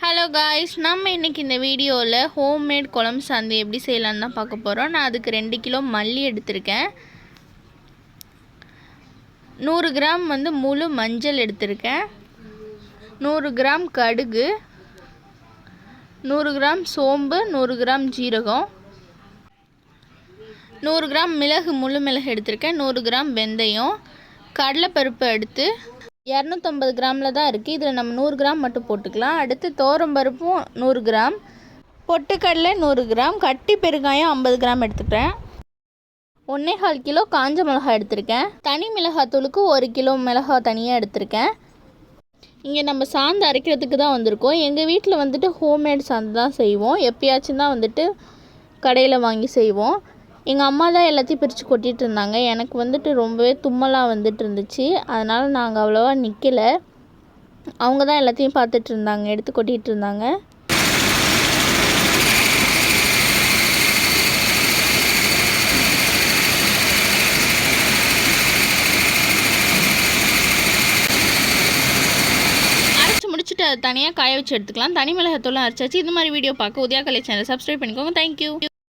Hello guys நம்ம இன்றைக்கி இந்த வீடியோவில் ஹோம்மேட் குழம்பு சாந்து எப்படி செய்யலான்னு தான் பார்க்க போகிறோம் நான் அதுக்கு ரெண்டு கிலோ மல்லி எடுத்திருக்கேன். நூறு கிராம் வந்து முழு மஞ்சள் எடுத்திருக்கேன். நூறு கிராம் கடுகு நூறு கிராம் சோம்பு நூறு கிராம் ஜீரகம் நூறு கிராம் மிளகு முழு மிளகு எடுத்திருக்கேன். நூறு கிராம் வெந்தயம் கடலைப்பருப்பு எடுத்து இரநூத்தம்பது கிராமில் தான் இருக்குது இதில் நம்ம நூறு கிராம் மட்டும் போட்டுக்கலாம். அடுத்து பருப்பும் நூறு கிராம். பொட்டுக்கடலை நூறு கிராம். கட்டி பெருங்காயம் ஐம்பது கிராம் எடுத்துக்கிறேன். ஒன்றே கால் கிலோ காஞ்ச மிளகாய் எடுத்திருக்கேன். தனி மிளகாத்தூளுக்கு ஒரு கிலோ மிளகாய் தனியாக எடுத்திருக்கேன். இங்கே நம்ம சாந்து அரைக்கிறதுக்கு தான் வந்திருக்கோம். எங்கள் வீட்டில் வந்துட்டு ஹோம்மேட் சாந்து தான் செய்வோம். எப்பயாச்சும் தான் வந்துட்டு கடையில் வாங்கி செய்வோம். எங்கள் அம்மா தான் எல்லாத்தையும் பிரித்து கொட்டிகிட்டு இருந்தாங்க. எனக்கு வந்துட்டு ரொம்பவே தும்மலாக வந்துட்டு இருந்துச்சு. அதனால் நாங்கள் அவ்வளோவா நிற்கலை அவங்க தான் எல்லாத்தையும் பார்த்துட்டு இருந்தாங்க எடுத்து கொட்டிகிட்டு இருந்தாங்க. முடிச்சுட்டு அதை தனியாக காய வச்சு எடுத்துக்கலாம். தனி மிளகாத்தூளும் அரைச்சாச்சு. இது மாதிரி வீடியோ பார்க்க உதயா கலை சேனல் சப்ஸ்கிரைப் பண்ணிக்கோங்க தேங்க்யூ